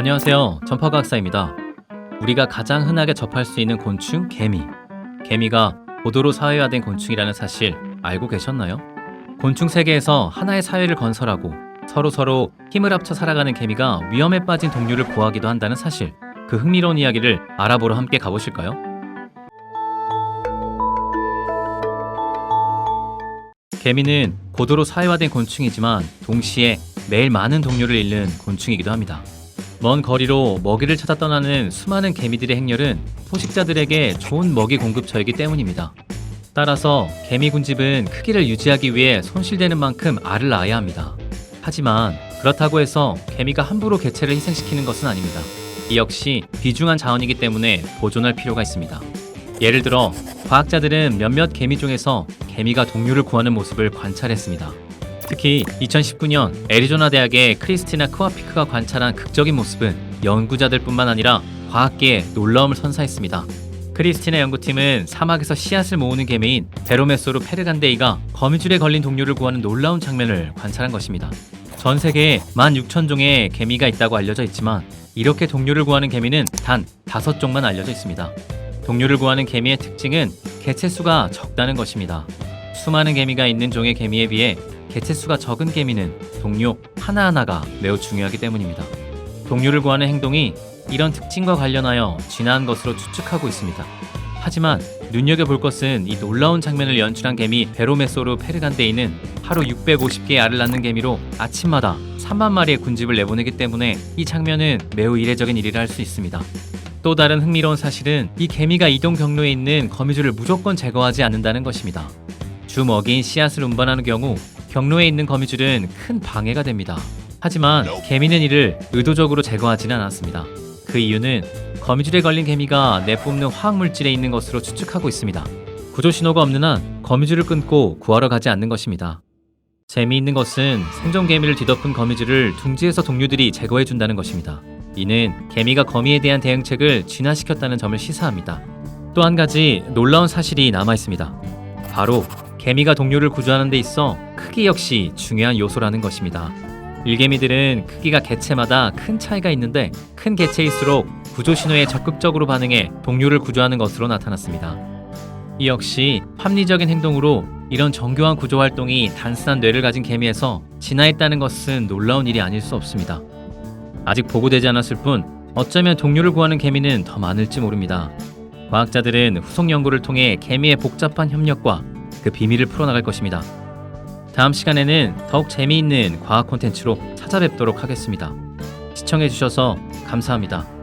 안녕하세요. 전파과학사입니다. 우리가 가장 흔하게 접할 수 있는 곤충 개미. 개미가 고도로 사회화된 곤충이라는 사실 알고 계셨나요? 곤충 세계에서 하나의 사회를 건설하고 서로 서로 힘을 합쳐 살아가는 개미가 위험에 빠진 동료를 구하기도 한다는 사실. 그 흥미로운 이야기를 알아보러 함께 가보실까요? 개미는 고도로 사회화된 곤충이지만 동시에 매일 많은 동료를 잃는 곤충이기도 합니다. 먼 거리로 먹이를 찾아 떠나는 수많은 개미들의 행렬은 포식자들에게 좋은 먹이 공급처이기 때문입니다. 따라서 개미 군집은 크기를 유지하기 위해 손실되는 만큼 알을 낳아야 합니다. 하지만 그렇다고 해서 개미가 함부로 개체를 희생시키는 것은 아닙니다. 이 역시 귀중한 자원이기 때문에 보존할 필요가 있습니다. 예를 들어 과학자들은 몇몇 개미 종에서 개미가 동료를 구하는 모습을 관찰했습니다. 특히 2019년 애리조나 대학의 크리스티나 크와피크가 관찰한 극적인 모습은 연구자들뿐만 아니라 과학계에 놀라움을 선사했습니다. 크리스티나 연구팀은 사막에서 씨앗을 모으는 개미인 베로메소르 페르간데이가 거미줄에 걸린 동료를 구하는 놀라운 장면을 관찰한 것입니다. 전 세계에 16,000종의 개미가 있다고 알려져 있지만 이렇게 동료를 구하는 개미는 단 5종만 알려져 있습니다. 동료를 구하는 개미의 특징은 개체 수가 적다는 것입니다. 수많은 개미가 있는 종의 개미에 비해 개체 수가 적은 개미는 동료 하나하나가 매우 중요하기 때문입니다. 동료를 구하는 행동이 이런 특징과 관련하여 진화한 것으로 추측하고 있습니다. 하지만 눈여겨볼 것은 이 놀라운 장면을 연출한 개미 베로메소르 페르간데이는 하루 650개의 알을 낳는 개미로 아침마다 3만 마리의 군집을 내보내기 때문에 이 장면은 매우 이례적인 일이라 할 수 있습니다. 또 다른 흥미로운 사실은 이 개미가 이동 경로에 있는 거미줄을 무조건 제거하지 않는다는 것입니다. 주 먹이인 씨앗을 운반하는 경우 경로에 있는 거미줄은 큰 방해가 됩니다. 하지만 개미는 이를 의도적으로 제거하지는 않았습니다. 그 이유는 거미줄에 걸린 개미가 내뿜는 화학물질에 있는 것으로 추측하고 있습니다. 구조 신호가 없는 한 거미줄을 끊고 구하러 가지 않는 것입니다. 재미있는 것은 생존 개미를 뒤덮은 거미줄을 둥지에서 동료들이 제거해 준다는 것입니다. 이는 개미가 거미에 대한 대응책을 진화시켰다는 점을 시사합니다. 또 한 가지 놀라운 사실이 남아 있습니다. 바로 개미가 동료를 구조하는 데 있어 크기 역시 중요한 요소라는 것입니다. 일개미들은 크기가 개체마다 큰 차이가 있는데 큰 개체일수록 구조 신호에 적극적으로 반응해 동료를 구조하는 것으로 나타났습니다. 이 역시 합리적인 행동으로 이런 정교한 구조 활동이 단순한 뇌를 가진 개미에서 진화했다는 것은 놀라운 일이 아닐 수 없습니다. 아직 보고되지 않았을 뿐 어쩌면 동료를 구하는 개미는 더 많을지 모릅니다. 과학자들은 후속 연구를 통해 개미의 복잡한 협력과 그 비밀을 풀어나갈 것입니다. 다음 시간에는 더욱 재미있는 과학 콘텐츠로 찾아뵙도록 하겠습니다. 시청해주셔서 감사합니다.